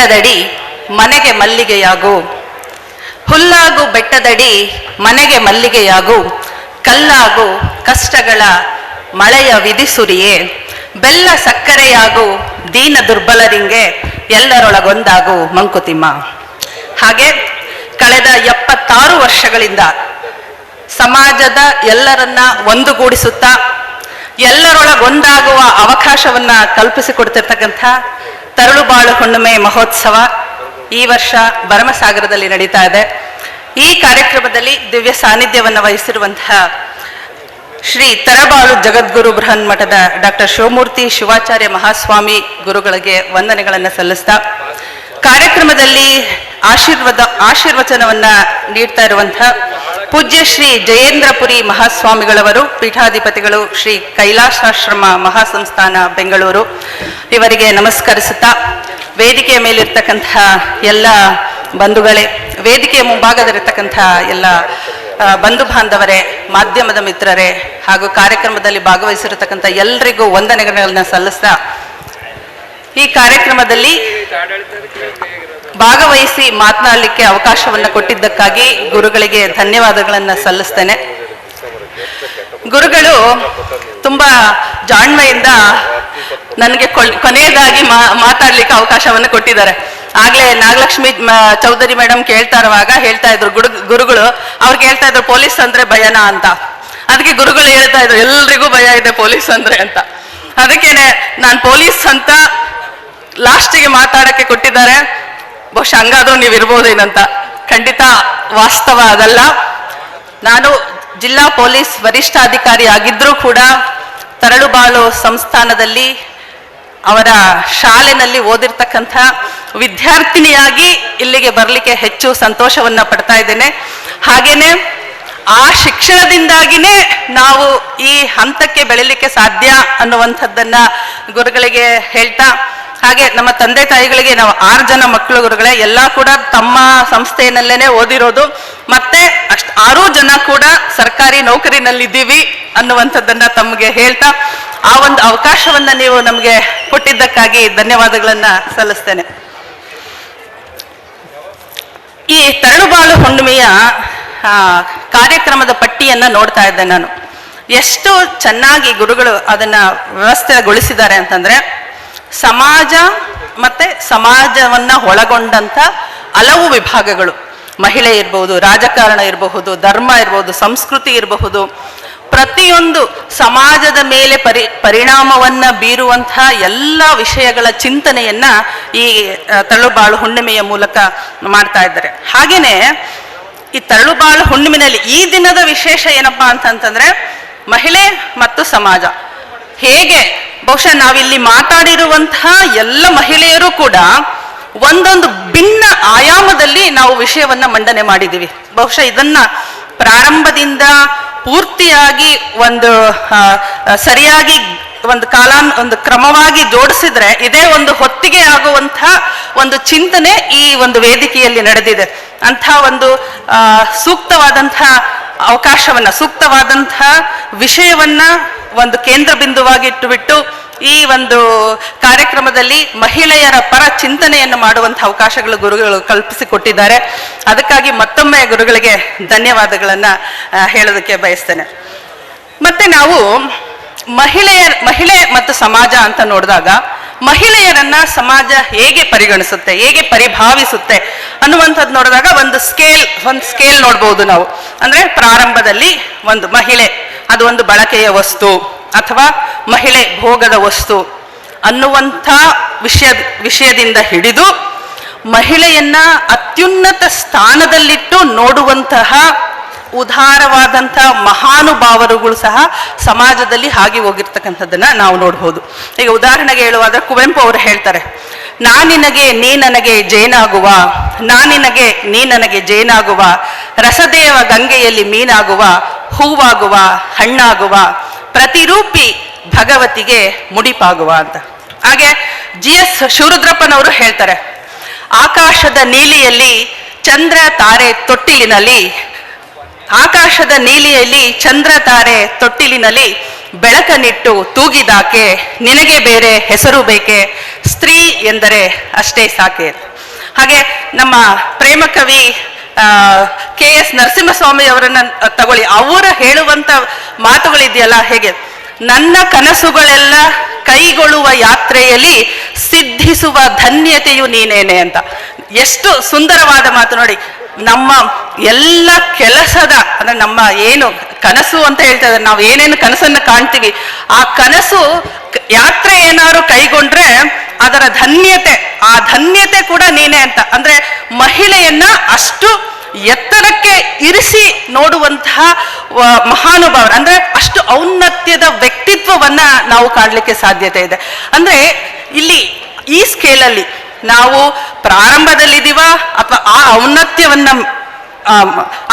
ಬೆಟ್ಟದಡಿ ಮನೆಗೆ ಮಲ್ಲಿಗೆಯಾಗು. ಹುಲ್ಲಾಗು ಬೆಟ್ಟದಡಿ ಮನೆಗೆ ಮಲ್ಲಿಗೆಯಾಗು. ಕಲ್ಲಾಗು ಕಷ್ಟಗಳ ಮಳೆಯ ವಿಧಿಸುರಿಯೇ ಬೆಲ್ಲ ಸಕ್ಕರೆಯಾಗು ದೀನ ದುರ್ಬಲರಿಂಗೆ ಎಲ್ಲರೊಳಗೊಂದಾಗು ಮಂಕುತಿಮ್ಮ. ಹಾಗೆ ಕಳೆದ ಎಪ್ಪತ್ತಾರು ವರ್ಷಗಳಿಂದ ಸಮಾಜದ ಎಲ್ಲರನ್ನ ಒಂದುಗೂಡಿಸುತ್ತಾ, ಎಲ್ಲರೊಳಗೊಂದಾಗುವ ಅವಕಾಶವನ್ನ ಕಲ್ಪಿಸಿಕೊಡ್ತಿರ್ತಕ್ಕಂಥ ತರಳುಬಾಳು ಹುಣ್ಣಿಮೆ ಮಹೋತ್ಸವ ಈ ವರ್ಷ ಭರಮಸಾಗರದಲ್ಲಿ ನಡೀತಾ ಇದೆ. ಈ ಕಾರ್ಯಕ್ರಮದಲ್ಲಿ ದಿವ್ಯ ಸಾನ್ನಿಧ್ಯವನ್ನು ವಹಿಸಿರುವಂತಹ ಶ್ರೀ ತರಬಾಳು ಜಗದ್ಗುರು ಬೃಹನ್ ಮಠದ ಡಾಕ್ಟರ್ ಶಿವಮೂರ್ತಿ ಶಿವಾಚಾರ್ಯ ಮಹಾಸ್ವಾಮಿ ಗುರುಗಳಿಗೆ ವಂದನೆಗಳನ್ನು ಸಲ್ಲಿಸ್ತಾ, ಕಾರ್ಯಕ್ರಮದಲ್ಲಿ ಆಶೀರ್ವಾದ, ಆಶೀರ್ವಚನವನ್ನ ನೀಡ್ತಾ ಇರುವಂತಹ ಪೂಜ್ಯ ಶ್ರೀ ಜಯೇಂದ್ರಪುರಿ ಮಹಾಸ್ವಾಮಿಗಳವರು, ಪೀಠಾಧಿಪತಿಗಳು ಶ್ರೀ ಕೈಲಾಸಾಶ್ರಮ ಮಹಾಸಂಸ್ಥಾನ ಬೆಂಗಳೂರು ಇವರಿಗೆ ನಮಸ್ಕರಿಸುತ್ತಾ ವೇದಿಕೆಯ ಮೇಲಿರ್ತಕ್ಕಂತಹ ಎಲ್ಲ ಬಂಧುಗಳೇ, ವೇದಿಕೆಯ ಮುಂಭಾಗದಲ್ಲಿರ್ತಕ್ಕಂತಹ ಎಲ್ಲ ಬಂಧು ಬಾಂಧವರೇ, ಮಾಧ್ಯಮದ ಮಿತ್ರರೇ ಹಾಗೂ ಕಾರ್ಯಕ್ರಮದಲ್ಲಿ ಭಾಗವಹಿಸಿರತಕ್ಕಂಥ ಎಲ್ಲರಿಗೂ ವಂದನೆಗಳನ್ನ ಸಲ್ಲಿಸ್ತಾ ಈ ಕಾರ್ಯಕ್ರಮದಲ್ಲಿ ಭಾಗವಹಿಸಿ ಮಾತನಾಡಲಿಕ್ಕೆ ಅವಕಾಶವನ್ನು ಕೊಟ್ಟಿದ್ದಕ್ಕಾಗಿ ಗುರುಗಳಿಗೆ ಧನ್ಯವಾದಗಳನ್ನು ಸಲ್ಲಿಸ್ತೇನೆ. ಗುರುಗಳು ತುಂಬಾ ಜಾಣ್ಮೆಯಿಂದ ನನಗೆ ಕೊನೆಯದಾಗಿ ಮಾತಾಡ್ಲಿಕ್ಕೆ ಅವಕಾಶವನ್ನು ಕೊಟ್ಟಿದ್ದಾರೆ. ಆಗ್ಲೇ ನಾಗಲಕ್ಷ್ಮಿ ಚೌಧರಿ ಮೇಡಮ್ ಕೇಳ್ತಾ ಇರುವಾಗ ಹೇಳ್ತಾ ಇದ್ರು ಗುಡು ಗುರುಗಳು, ಅವ್ರಿಗೆ ಹೇಳ್ತಾ ಇದ್ರು ಪೊಲೀಸ್ ಅಂದ್ರೆ ಭಯನ ಅಂತ. ಅದಕ್ಕೆ ಗುರುಗಳು ಹೇಳ್ತಾ ಇದ್ರು, ಎಲ್ರಿಗೂ ಭಯ ಇದೆ ಪೊಲೀಸ್ ಅಂದ್ರೆ ಅಂತ. ಅದಕ್ಕೇನೆ ನಾನು ಪೊಲೀಸ್ ಅಂತ ಲಾಸ್ಟಿಗೆ ಮಾತಾಡಕ್ಕೆ ಕೊಟ್ಟಿದ್ದಾರೆ. ಬಹುಶಃ ಹಂಗಾದ್ರೂ ನೀವು ಇರ್ಬೋದೇನಂತ. ಖಂಡಿತ ವಾಸ್ತವ ಅದಲ್ಲ. ನಾನು ಜಿಲ್ಲಾ ಪೊಲೀಸ್ ವರಿಷ್ಠಾಧಿಕಾರಿ ಆಗಿದ್ರೂ ಕೂಡ ತರಳುಬಾಳು ಸಂಸ್ಥಾನದಲ್ಲಿ ಅವರ ಶಾಲೆನಲ್ಲಿ ಓದಿರ್ತಕ್ಕಂಥ ವಿದ್ಯಾರ್ಥಿನಿಯಾಗಿ ಇಲ್ಲಿಗೆ ಬರಲಿಕ್ಕೆ ಹೆಚ್ಚು ಸಂತೋಷವನ್ನು ಪಡ್ತಾ ಇದ್ದೇನೆ. ಹಾಗೇನೆ ಆ ಶಿಕ್ಷಣದಿಂದಾಗಿನೇ ನಾವು ಈ ಹಂತಕ್ಕೆ ಬೆಳಿಲಿಕ್ಕೆ ಸಾಧ್ಯ ಅನ್ನುವಂಥದ್ದನ್ನು ಗುರುಗಳಿಗೆ ಹೇಳ್ತಾ ಹಾಗೆ ನಮ್ಮ ತಂದೆ ತಾಯಿಗಳಿಗೆ, ನಾವು ಆರು ಜನ ಮಕ್ಕಳು ಗುರುಗಳೇ, ಎಲ್ಲ ಕೂಡ ತಮ್ಮ ಸಂಸ್ಥೆಯಲ್ಲೇನೆ ಓದಿರೋದು. ಮತ್ತೆ ಅಷ್ಟು ಆರೂ ಜನ ಕೂಡ ಸರ್ಕಾರಿ ನೌಕರಿನಲ್ಲಿದ್ದೀವಿ ಅನ್ನುವಂಥದ್ದನ್ನ ತಮಗೆ ಹೇಳ್ತಾ, ಆ ಒಂದು ಅವಕಾಶವನ್ನ ನೀವು ನಮಗೆ ಕೊಟ್ಟಿದ್ದಕ್ಕಾಗಿ ಧನ್ಯವಾದಗಳನ್ನ ಸಲ್ಲಿಸ್ತೇನೆ. ಈ ತರಳುಬಾಳು ಹುಣ್ಣಿಮೆಯ ಕಾರ್ಯಕ್ರಮದ ಪಟ್ಟಿಯನ್ನ ನೋಡ್ತಾ ಇದ್ದೆ ನಾನು. ಎಷ್ಟು ಚೆನ್ನಾಗಿ ಗುರುಗಳು ಅದನ್ನ ವ್ಯವಸ್ಥೆಗೊಳಿಸಿದ್ದಾರೆ ಅಂತಂದ್ರೆ ಸಮಾಜ ಮತ್ತೆ ಸಮಾಜವನ್ನ ಒಳಗೊಂಡಂಥ ಹಲವು ವಿಭಾಗಗಳು. ಮಹಿಳೆ ಇರಬಹುದು, ರಾಜಕಾರಣ ಇರಬಹುದು, ಧರ್ಮ ಇರಬಹುದು, ಸಂಸ್ಕೃತಿ ಇರಬಹುದು. ಪ್ರತಿಯೊಂದು ಸಮಾಜದ ಮೇಲೆ ಪರಿ, ಪರಿಣಾಮವನ್ನ ಬೀರುವಂತಹ ಎಲ್ಲ ವಿಷಯಗಳ ಚಿಂತನೆಯನ್ನ ಈ ತಳ್ಳುಬಾಳು ತರಳುಬಾಳು ಹುಣ್ಣಿಮೆಯ ಮೂಲಕ ಮಾಡ್ತಾ ಇದ್ದಾರೆ. ಹಾಗೆಯೇ ಈ ತರಳುಬಾಳು ಹುಣ್ಣಿಮೆಯಲ್ಲಿ ಈ ದಿನದ ವಿಶೇಷ ಏನಪ್ಪಾ ಅಂತಂತಂದರೆ ಮಹಿಳೆ ಮತ್ತು ಸಮಾಜ. ಹೇಗೆ? ಬಹುಶಃ ನಾವಿಲ್ಲಿ ಮಾತಾಡಿರುವಂತಹ ಎಲ್ಲ ಮಹಿಳೆಯರು ಕೂಡ ಒಂದೊಂದು ಭಿನ್ನ ಆಯಾಮದಲ್ಲಿ ನಾವು ವಿಷಯವನ್ನ ಮಂಡನೆ ಮಾಡಿದ್ದೀವಿ. ಬಹುಶಃ ಇದನ್ನ ಪ್ರಾರಂಭದಿಂದ ಪೂರ್ತಿಯಾಗಿ ಒಂದು ಸರಿಯಾಗಿ ಒಂದು ಕಾಲ ಒಂದು ಕ್ರಮವಾಗಿ ಜೋಡಿಸಿದ್ರೆ ಇದೇ ಒಂದು ಹೊತ್ತಿಗೆ ಆಗುವಂಥ ಒಂದು ಚಿಂತನೆ ಈ ಒಂದು ವೇದಿಕೆಯಲ್ಲಿ ನಡೆದಿದೆ. ಅಂಥ ಒಂದು ಸೂಕ್ತವಾದಂಥ ಅವಕಾಶವನ್ನ ಸೂಕ್ತವಾದಂತಹ ವಿಷಯವನ್ನ ಒಂದು ಕೇಂದ್ರ ಬಿಂದುವಾಗಿ ಇಟ್ಟುಬಿಟ್ಟು ಈ ಒಂದು ಕಾರ್ಯಕ್ರಮದಲ್ಲಿ ಮಹಿಳೆಯರ ಪರ ಚಿಂತನೆಯನ್ನು ಮಾಡುವಂಥ ಅವಕಾಶಗಳು ಗುರುಗಳು ಕಲ್ಪಿಸಿಕೊಟ್ಟಿದ್ದಾರೆ. ಅದಕ್ಕಾಗಿ ಮತ್ತೊಮ್ಮೆ ಗುರುಗಳಿಗೆ ಧನ್ಯವಾದಗಳನ್ನು ಹೇಳೋದಕ್ಕೆ ಬಯಸ್ತೇನೆ. ಮತ್ತೆ ನಾವು ಮಹಿಳೆಯ, ಮಹಿಳೆ ಮತ್ತು ಸಮಾಜ ಅಂತ ನೋಡಿದಾಗ ಮಹಿಳೆಯರನ್ನ ಸಮಾಜ ಹೇಗೆ ಪರಿಗಣಿಸುತ್ತೆ, ಹೇಗೆ ಪರಿಭಾವಿಸುತ್ತೆ ಅನ್ನುವಂಥದ್ದು ನೋಡಿದಾಗ ಒಂದು ಸ್ಕೇಲ್ ಒಂದು ಸ್ಕೇಲ್ ನೋಡ್ಬೋದು ನಾವು. ಅಂದ್ರೆ ಪ್ರಾರಂಭದಲ್ಲಿ ಒಂದು ಮಹಿಳೆ, ಅದು ಒಂದು ಬಳಕೆಯ ವಸ್ತು ಅಥವಾ ಮಹಿಳೆ ಭೋಗದ ವಸ್ತು ಅನ್ನುವಂಥ ವಿಷಯ ವಿಷಯದಿಂದ ಹಿಡಿದು ಮಹಿಳೆಯನ್ನ ಅತ್ಯುನ್ನತ ಸ್ಥಾನದಲ್ಲಿಟ್ಟು ನೋಡುವಂತಹ ಉದಾರವಾದಂಥ ಮಹಾನುಭಾವರುಗಳು ಸಹ ಸಮಾಜದಲ್ಲಿ ಹಾಗೆ ಹೋಗಿರ್ತಕ್ಕಂಥದ್ದನ್ನು ನಾವು ನೋಡ್ಬೋದು. ಈಗ ಉದಾಹರಣೆಗೆ ಹೇಳುವಾದ್ರೆ ಕುವೆಂಪು ಅವರು ಹೇಳ್ತಾರೆ ನಾನಿನಗೆ ನೀ ನನಗೆ ಜೇನಾಗುವ ನಾನಿನಗೆ ನೀ ನನಗೆ ಜೇನಾಗುವ, ರಸದೇವ ಗಂಗೆಯಲ್ಲಿ ಮೀನಾಗುವ, ಹೂವಾಗುವ, ಹಣ್ಣಾಗುವ, ಪ್ರತಿರೂಪಿ ಭಗವತಿಗೆ ಮುಡಿಪಾಗುವ ಅಂತ. ಹಾಗೆ ಜಿ ಎಸ್ ಶಿವರುದ್ರಪ್ಪನವರು ಹೇಳ್ತಾರೆ, ಆಕಾಶದ ನೀಲಿಯಲ್ಲಿ ಚಂದ್ರ, ತಾರೆ, ತೊಟ್ಟಿಲಿನಲ್ಲಿ ಆಕಾಶದ ನೀಲಿಯಲ್ಲಿ ಚಂದ್ರ ತಾರೆ ತೊಟ್ಟಿಲಿನಲ್ಲಿ ಬೆಳಕನಿಟ್ಟು ತೂಗಿದಾಕೆ ನಿನಗೆ ಬೇರೆ ಹೆಸರು ಬೇಕೆ? ಸ್ತ್ರೀ ಎಂದರೆ ಅಷ್ಟೇ ಸಾಕೆ. ಹಾಗೆ ನಮ್ಮ ಪ್ರೇಮ ಕವಿ ಕೆ ಎಸ್ ನರಸಿಂಹಸ್ವಾಮಿ ಅವರನ್ನ ತಗೊಳ್ಳಿ. ಅವರ ಹೇಳುವಂತ ಮಾತುಗಳಿದೆಯಲ್ಲ ಹೇಗೆ? ನನ್ನ ಕನಸುಗಳೆಲ್ಲ ಕೈಗೊಳ್ಳುವ ಯಾತ್ರೆಯಲ್ಲಿ ಸಿದ್ಧಿಸುವ ಧನ್ಯತೆಯು ನೀನೇನೆ ಅಂತ. ಎಷ್ಟು ಸುಂದರವಾದ ಮಾತು ನೋಡಿ. ನಮ್ಮ ಎಲ್ಲ ಕೆಲಸದ, ಅಂದ್ರೆ ನಮ್ಮ ಏನು ಕನಸು ಅಂತ ಹೇಳ್ತಾ ಇದ್ದಾರೆ ನಾವು ಏನೇನು ಕನಸನ್ನು ಕಾಣ್ತೀವಿ, ಆ ಕನಸು ಯಾತ್ರೆ ಏನಾದ್ರು ಕೈಗೊಂಡ್ರೆ ಅದರ ಧನ್ಯತೆ, ಆ ಧನ್ಯತೆ ಕೂಡ ನೀನೇ ಅಂತ. ಅಂದ್ರೆ ಮಹಿಳೆಯನ್ನ ಅಷ್ಟು ಎತ್ತರಕ್ಕೆ ಇರಿಸಿ ನೋಡುವಂತಹ ವ- ಮಹಾನುಭಾವರು, ಅಂದ್ರೆ ಅಷ್ಟು ಔನ್ನತ್ಯದ ವ್ಯಕ್ತಿತ್ವವನ್ನ ನಾವು ಕಾಣಲಿಕ್ಕೆ ಸಾಧ್ಯತೆ ಇದೆ. ಅಂದ್ರೆ ಇಲ್ಲಿ ಈ ಸ್ಕೇಲಲ್ಲಿ ನಾವು ಪ್ರಾರಂಭದಲ್ಲಿದ್ದೀವ ಅಥವಾ ಆ ಔನ್ನತ್ಯವನ್ನ,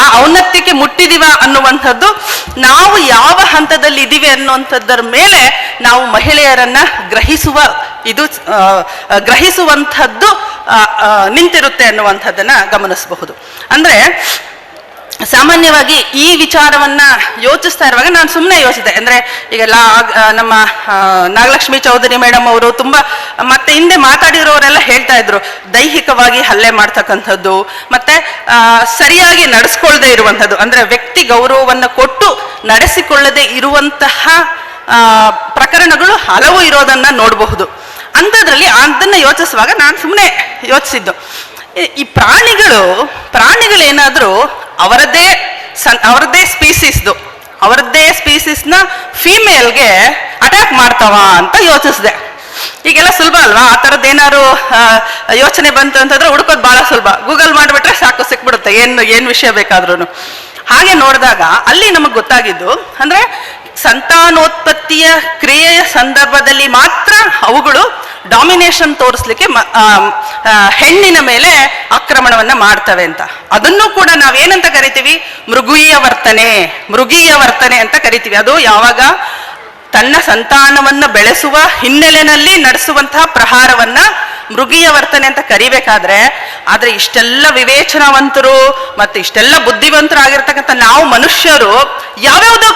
ಆ ಔನ್ನತ್ಯಕ್ಕೆ ಮುಟ್ಟಿದೀವ ಅನ್ನುವಂಥದ್ದು ನಾವು ಯಾವ ಹಂತದಲ್ಲಿ ಇದ್ದೀವಿ ಅನ್ನುವಂಥದ್ದರ ಮೇಲೆ ನಾವು ಮಹಿಳೆಯರನ್ನ ಗ್ರಹಿಸುವ, ಇದು ಗ್ರಹಿಸುವಂಥದ್ದು ನಿಂತಿರುತ್ತೆ ಅನ್ನುವಂಥದ್ದನ್ನ ಗಮನಿಸಬಹುದು. ಅಂದ್ರೆ ಸಾಮಾನ್ಯವಾಗಿ ಈ ವಿಚಾರವನ್ನ ಯೋಚಿಸ್ತಾ ಇರುವಾಗ ನಾನು ಸುಮ್ಮನೆ ಯೋಚಿಸಿದೆ ಅಂದ್ರೆ ಈಗ ನಮ್ಮ ನಾಗಲಕ್ಷ್ಮಿ ಚೌಧರಿ ಮೇಡಮ್ ಅವರು ತುಂಬಾ, ಮತ್ತೆ ಹಿಂದೆ ಮಾತಾಡಿರೋರೆಲ್ಲ ಹೇಳ್ತಾ ಇದ್ರು, ದೈಹಿಕವಾಗಿ ಹಲ್ಲೆ ಮಾಡ್ತಕ್ಕಂಥದ್ದು, ಮತ್ತೆ ಸರಿಯಾಗಿ ನಡೆಸ್ಕೊಳ್ದೇ ಇರುವಂಥದ್ದು, ಅಂದ್ರೆ ವ್ಯಕ್ತಿ ಗೌರವವನ್ನು ಕೊಟ್ಟು ನಡೆಸಿಕೊಳ್ಳದೆ ಇರುವಂತಹ ಪ್ರಕರಣಗಳು ಹಲವು ಇರೋದನ್ನ ನೋಡಬಹುದು. ಅಂಥದ್ರಲ್ಲಿ ಅದನ್ನ ಯೋಚಿಸುವಾಗ ನಾನು ಸುಮ್ಮನೆ ಯೋಚಿಸಿದ್ದು. ಈ ಪ್ರಾಣಿಗಳು, ಪ್ರಾಣಿಗಳೇನಾದ್ರೂ ಅವರದ್ದೇ ಸನ್ ಅವರದ್ದೇ ಸ್ಪೀಸೀಸ್ದು ಅವರದ್ದೇ ಸ್ಪೀಸೀಸ್ನ ಫೀಮೇಲ್ಗೆ ಅಟ್ಯಾಕ್ ಮಾಡ್ತಾವ ಅಂತ ಯೋಚಿಸಿದೆ. ಈಗೆಲ್ಲ ಸುಲಭ ಅಲ್ವಾ? ಆ ಥರದ್ದು ಏನಾದ್ರು ಯೋಚನೆ ಬಂತು ಅಂತಂದ್ರೆ ಹುಡುಕೋದು ಬಹಳ ಸುಲಭ. ಗೂಗಲ್ ಮಾಡಿಬಿಟ್ರೆ ಸಾಕು, ಸಿಕ್ಬಿಡುತ್ತೆ. ಏನು ಏನು ವಿಷಯ ಬೇಕಾದ್ರೂ ಹಾಗೆ ನೋಡಿದಾಗ ಅಲ್ಲಿ ನಮಗೆ ಗೊತ್ತಾಗಿದ್ದು ಅಂದ್ರೆ ಸಂತಾನೋತ್ಪತ್ತಿಯ ಕ್ರಿಯೆಯ ಸಂದರ್ಭದಲ್ಲಿ ಮಾತ್ರ ಅವುಗಳು ಡಾಮಿನೇಷನ್ ತೋರಿಸ್ಲಿಕ್ಕೆ ಹೆಣ್ಣಿನ ಮೇಲೆ ಆಕ್ರಮಣವನ್ನ ಮಾಡ್ತವೆ ಅಂತ. ಅದನ್ನು ಕೂಡ ನಾವೇನಂತ ಕರಿತೀವಿ? ಮೃಗೀಯ ವರ್ತನೆ ಮೃಗೀಯ ವರ್ತನೆ ಅಂತ ಕರಿತೀವಿ. ಅದು ಯಾವಾಗ ತನ್ನ ಸಂತಾನವನ್ನ ಬೆಳೆಸುವ ಹಿನ್ನೆಲೆಯಲ್ಲಿ ನಡೆಸುವಂತಹ ಪ್ರಹಾರವನ್ನ ಮೃಗೀಯ ವರ್ತನೆ ಅಂತ ಕರಿಬೇಕಾದ್ರೆ, ಆದ್ರೆ ಇಷ್ಟೆಲ್ಲ ವಿವೇಚನಾವಂತರು ಮತ್ತೆ ಇಷ್ಟೆಲ್ಲ ಬುದ್ಧಿವಂತರು ಬುದ್ಧಿವಂತರಾಗಿರ್ತಕ್ಕಂಥ ನಾವು ಮನುಷ್ಯರು ಯಾವ್ಯಾವುದೋ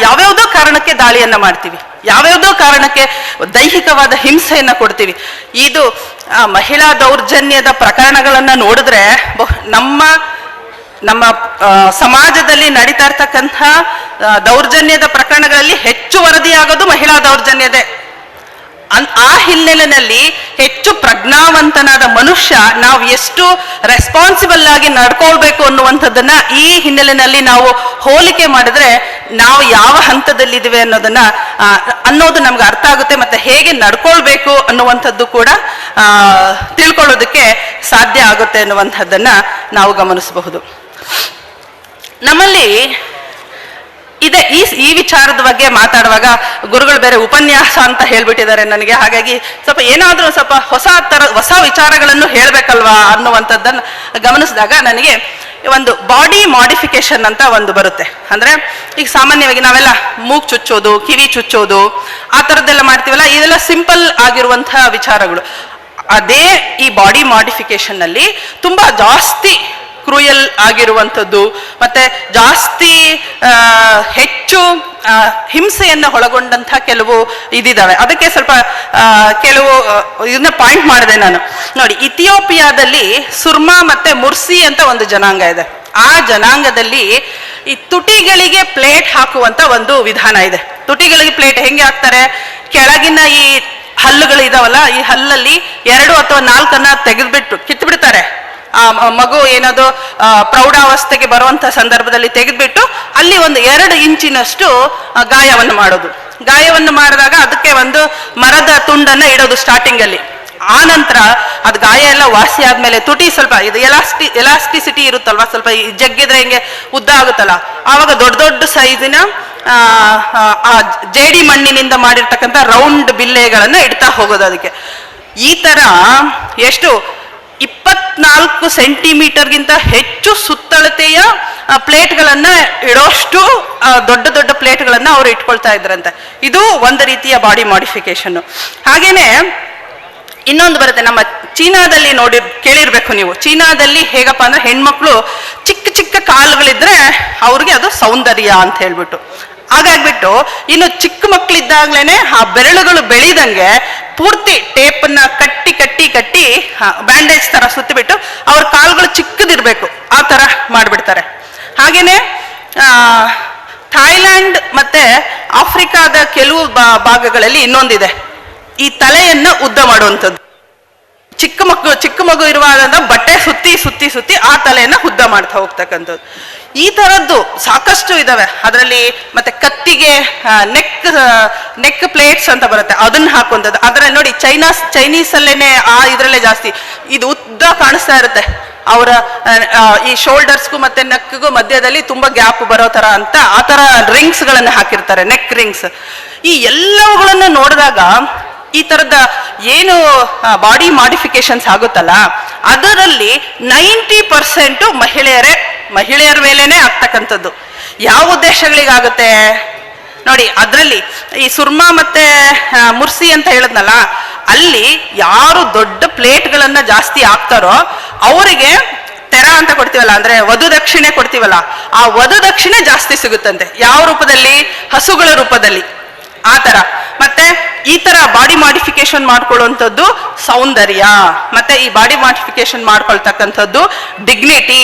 ಯಾವ್ಯಾವುದೋ ಕಾರಣಕ್ಕೆ ದಾಳಿಯನ್ನ ಮಾಡ್ತೀವಿ. ಯಾವ್ಯಾವುದೋ ಕಾರಣಕ್ಕೆ ದೈಹಿಕವಾದ ಹಿಂಸೆಯನ್ನು ಕೊಡ್ತೀವಿ. ಇದು ಮಹಿಳಾ ದೌರ್ಜನ್ಯದ ಪ್ರಕರಣಗಳನ್ನು ನೋಡಿದ್ರೆ ನಮ್ಮ ನಮ್ಮ ಸಮಾಜದಲ್ಲಿ ನಡೀತಾ ಇರ್ತಕ್ಕಂಥ ದೌರ್ಜನ್ಯದ ಪ್ರಕರಣಗಳಲ್ಲಿ ಹೆಚ್ಚು ವರದಿಯಾಗೋದು ಮಹಿಳಾ ದೌರ್ಜನ್ಯದೇ. ಆ ಹಿನ್ನೆಲೆಯಲ್ಲಿ ಹೆಚ್ಚು ಪ್ರಜ್ಞಾವಂತನಾದ ಮನುಷ್ಯ ನಾವು ಎಷ್ಟು ರೆಸ್ಪಾನ್ಸಿಬಲ್ ಆಗಿ ನಡ್ಕೊಳ್ಬೇಕು ಅನ್ನುವಂಥದ್ದನ್ನ ಈ ಹಿನ್ನೆಲೆಯಲ್ಲಿ ನಾವು ಹೋಲಿಕೆ ಮಾಡಿದ್ರೆ ನಾವು ಯಾವ ಹಂತದಲ್ಲಿದ್ದೀವಿ ಅನ್ನೋದನ್ನ ಅನ್ನೋದು ನಮ್ಗೆ ಅರ್ಥ ಆಗುತ್ತೆ ಮತ್ತೆ ಹೇಗೆ ನಡ್ಕೊಳ್ಬೇಕು ಅನ್ನುವಂಥದ್ದು ಕೂಡ ತಿಳ್ಕೊಳ್ಳೋದಕ್ಕೆ ಸಾಧ್ಯ ಆಗುತ್ತೆ ಅನ್ನುವಂಥದ್ದನ್ನ ನಾವು ಗಮನಿಸಬಹುದು. ನಮ್ಮಲ್ಲಿ ಇದೆ. ಈ ಈ ವಿಚಾರದ ಬಗ್ಗೆ ಮಾತಾಡುವಾಗ ಗುರುಗಳು ಬೇರೆ ಉಪನ್ಯಾಸ ಅಂತ ಹೇಳ್ಬಿಟ್ಟಿದ್ದಾರೆ ನನಗೆ. ಹಾಗಾಗಿ ಸ್ವಲ್ಪ ಏನಾದರೂ ಸ್ವಲ್ಪ ಹೊಸ ಥರ ಹೊಸ ವಿಚಾರಗಳನ್ನು ಹೇಳಬೇಕಲ್ವಾ ಅನ್ನುವಂಥದ್ದನ್ನು ಗಮನಿಸಿದಾಗ ನನಗೆ ಒಂದು ಬಾಡಿ ಮಾಡಿಫಿಕೇಶನ್ ಅಂತ ಒಂದು ಬರುತ್ತೆ. ಅಂದ್ರೆ ಈಗ ಸಾಮಾನ್ಯವಾಗಿ ನಾವೆಲ್ಲ ಮೂಗ್ ಚುಚ್ಚೋದು, ಕಿವಿ ಚುಚ್ಚೋದು, ಆ ಥರದ್ದೆಲ್ಲ ಮಾಡ್ತೀವಲ್ಲ, ಇದೆಲ್ಲ ಸಿಂಪಲ್ ಆಗಿರುವಂತಹ ವಿಚಾರಗಳು. ಅದೇ ಈ ಬಾಡಿ ಮಾಡಿಫಿಕೇಶನ್ ತುಂಬ ತುಂಬಾ ಜಾಸ್ತಿ ಕ್ರೂಯಲ್ ಆಗಿರುವಂಥದ್ದು. ಮತ್ತೆ ಜಾಸ್ತಿ ಹೆಚ್ಚು ಹಿಂಸೆಯನ್ನು ಒಳಗೊಂಡಂತಹ ಕೆಲವು ಇದಿದ್ದಾವೆ ಅದಕ್ಕೆ ಸ್ವಲ್ಪ ಕೆಲವು ಇದನ್ನ ಪಾಯಿಂಟ್ ಮಾಡಿದೆ ನಾನು. ನೋಡಿ, ಇಥಿಯೋಪಿಯಾದಲ್ಲಿ ಸುರ್ಮಾ ಮತ್ತೆ ಮುರ್ಸಿ ಅಂತ ಒಂದು ಜನಾಂಗ ಇದೆ. ಆ ಜನಾಂಗದಲ್ಲಿ ಈ ತುಟಿಗಳಿಗೆ ಪ್ಲೇಟ್ ಹಾಕುವಂತ ಒಂದು ವಿಧಾನ ಇದೆ. ತುಟಿಗಳಿಗೆ ಪ್ಲೇಟ್ ಹೆಂಗೆ ಹಾಕ್ತಾರೆ? ಕೆಳಗಿನ ಈ ಹಲ್ಲುಗಳು ಇದಾವಲ್ಲ ಈ ಹಲ್ಲಲ್ಲಿ ಎರಡು ಅಥವಾ ನಾಲ್ಕನ್ನ ತೆಗೆದ್ಬಿಟ್ಟು, ಕಿತ್ಬಿಡ್ತಾರೆ. ಆ ಮಗು ಏನದು ಪ್ರೌಢಾವಸ್ಥೆಗೆ ಬರುವಂತ ಸಂದರ್ಭದಲ್ಲಿ ತೆಗೆದ್ಬಿಟ್ಟು ಅಲ್ಲಿ ಒಂದು ಎರಡು ಇಂಚಿನಷ್ಟು ಗಾಯವನ್ನು ಮಾಡೋದು. ಗಾಯವನ್ನು ಮಾಡಿದಾಗ ಅದಕ್ಕೆ ಒಂದು ಮರದ ತುಂಡನ್ನ ಇಡೋದು ಸ್ಟಾರ್ಟಿಂಗ್ ಅಲ್ಲಿ. ಆ ನಂತರ ಅದು ಗಾಯ ಎಲ್ಲ ವಾಸಿ ಆದ್ಮೇಲೆ ತುಟಿ ಸ್ವಲ್ಪ, ಇದು ಎಲಾಸ್ಟಿ ಎಲಾಸ್ಟಿಸಿಟಿ ಇರುತ್ತಲ್ವಾ? ಸ್ವಲ್ಪ ಜಗ್ಗಿದ್ರೆ ಹಿಂಗೆ ಉದ್ದ ಆಗುತ್ತಲ್ಲ? ಆವಾಗ ದೊಡ್ಡ ದೊಡ್ಡ ಸೈಜಿನ, ಆ ಜೇಡಿ ಮಣ್ಣಿನಿಂದ ಮಾಡಿರ್ತಕ್ಕಂಥ ರೌಂಡ್ ಬಿಲ್ಲೆಗಳನ್ನ ಇಡ್ತಾ ಹೋಗೋದು ಅದಕ್ಕೆ. ಈ ತರ ಎಷ್ಟು ಇಪ್ಪತ್ನಾಲ್ಕು ಸೆಂಟಿಮೀಟರ್ಗಿಂತ ಹೆಚ್ಚು ಸುತ್ತಳತೆಯ ಪ್ಲೇಟ್ಗಳನ್ನ ಇಡೋಷ್ಟು ದೊಡ್ಡ ದೊಡ್ಡ ಪ್ಲೇಟ್ಗಳನ್ನು ಅವ್ರು ಇಟ್ಕೊಳ್ತಾ ಇದ್ರಂತೆ. ಇದು ಒಂದು ರೀತಿಯ ಬಾಡಿ ಮಾಡಿಫಿಕೇಶನ್ ಹಾಗೇನೆ, ಇನ್ನೊಂದು ಬರುತ್ತೆ, ನಮ್ಮ ಚೀನಾದಲ್ಲಿ ನೋಡಿ, ಕೇಳಿರ್ಬೇಕು ನೀವು. ಚೀನಾದಲ್ಲಿ ಹೇಗಪ್ಪ ಅಂದ್ರೆ ಹೆಣ್ಮಕ್ಳು ಚಿಕ್ಕ ಚಿಕ್ಕ ಕಾಲುಗಳಿದ್ರೆ ಅವ್ರಿಗೆ ಅದು ಸೌಂದರ್ಯ ಅಂತ ಹೇಳ್ಬಿಟ್ಟು. ಹಾಗಾಗ್ಬಿಟ್ಟು ಇನ್ನು ಚಿಕ್ಕ ಮಕ್ಕಳಿದ್ದಾಗ್ಲೇನೆ ಆ ಬೆರಳುಗಳು ಬೆಳೆದಂಗೆ ಪೂರ್ತಿ ಟೇಪನ್ನ ಕಟ್ಟಿ ಕಟ್ಟಿ ಕಟ್ಟಿ ಬ್ಯಾಂಡೇಜ್ ತರ ಸುತ್ತಿಬಿಟ್ಟು ಅವ್ರ ಕಾಲುಗಳು ಚಿಕ್ಕದಿರ್ಬೇಕು. ಆ ತರ ಮಾಡ್ಬಿಡ್ತಾರೆ. ಹಾಗೇನೆ ಥಾಯ್ಲ್ಯಾಂಡ್ ಮತ್ತೆ ಆಫ್ರಿಕಾದ ಕೆಲವು ಭಾಗಗಳಲ್ಲಿ ಇನ್ನೊಂದಿದೆ. ಈ ತಲೆಯನ್ನ ಉದ್ದ ಮಾಡುವಂಥದ್ದು. ಚಿಕ್ಕ ಮಕ್ಕಳು ಚಿಕ್ಕ ಮಗು ಇರುವಾಗ ಬಟ್ಟೆ ಸುತ್ತಿ ಸುತ್ತಿ ಸುತ್ತಿ ಆ ತಲೆಯನ್ನ ಉದ್ದ ಮಾಡ್ತಾ ಹೋಗ್ತಕ್ಕಂಥದ್ದು. ಈ ತರದ್ದು ಸಾಕಷ್ಟು ಇದಾವೆ. ಅದರಲ್ಲಿ ಮತ್ತೆ ಕತ್ತಿಗೆ ನೆಕ್ ನೆಕ್ ಪ್ಲೇಟ್ಸ್ ಅಂತ ಬರುತ್ತೆ. ಅದನ್ನ ಹಾಕುವಂಥದ್ದು. ಅದರಲ್ಲಿ ನೋಡಿ ಚೈನಾಸ್ ಚೈನೀಸ್ ಅಲ್ಲೇನೆ ಆ ಇದರಲ್ಲೇ ಜಾಸ್ತಿ. ಇದು ಉದ್ದ ಕಾಣಿಸ್ತಾ ಇರುತ್ತೆ. ಅವರ ಈ ಶೋಲ್ಡರ್ಸ್ಗೂ ಮತ್ತೆ ನೆಕ್ಗೂ ಮಧ್ಯದಲ್ಲಿ ತುಂಬಾ ಗ್ಯಾಪ್ ಬರೋ ತರ ಅಂತ ಆ ತರ ರಿಂಗ್ಸ್ ಗಳನ್ನ ಹಾಕಿರ್ತಾರೆ. ನೆಕ್ ರಿಂಗ್ಸ್ ಈ ಎಲ್ಲವುಗಳನ್ನ ನೋಡಿದಾಗ ಈ ತರದ ಏನು ಬಾಡಿ ಮಾಡಿಫಿಕೇಶನ್ಸ್ ಆಗುತ್ತಲ್ಲ, ಅದರಲ್ಲಿ ನೈಂಟಿ ಪರ್ಸೆಂಟ್ ಮಹಿಳೆಯರೇ ಮಹಿಳೆಯರ ಮೇಲೇನೆ ಆಗ್ತಕ್ಕಂಥದ್ದು. ಯಾವ ಉದ್ದೇಶಗಳಿಗಾಗುತ್ತೆ? ನೋಡಿ, ಅದರಲ್ಲಿ ಈ ಸುರ್ಮಾ ಮತ್ತೆ ಮುರ್ಸಿ ಅಂತ ಹೇಳಿದ್ನಲ್ಲ, ಅಲ್ಲಿ ಯಾರು ದೊಡ್ಡ ಪ್ಲೇಟ್ಗಳನ್ನ ಜಾಸ್ತಿ ಹಾಕ್ತಾರೋ, ಅವರಿಗೆ ತೆರ ಅಂತ ಕೊಡ್ತೀವಲ್ಲ, ಅಂದ್ರೆ ವಧು ದಕ್ಷಿಣೆ ಕೊಡ್ತೀವಲ್ಲ, ಆ ವಧು ದಕ್ಷಿಣೆ ಜಾಸ್ತಿ ಸಿಗುತ್ತಂತೆ. ಯಾವ ರೂಪದಲ್ಲಿ? ಹಸುಗಳ ರೂಪದಲ್ಲಿ. ಆ ತರ. ಮತ್ತೆ ಈ ತರ ಬಾಡಿ ಮಾಡಿಫಿಕೇಶನ್ ಮಾಡ್ಕೊಳ್ಳುವಂಥದ್ದು ಸೌಂದರ್ಯ. ಮತ್ತೆ ಈ ಬಾಡಿ ಮಾಡಿಫಿಕೇಶನ್ ಮಾಡ್ಕೊಳ್ತಕ್ಕಂಥದ್ದು ಡಿಗ್ನಿಟಿ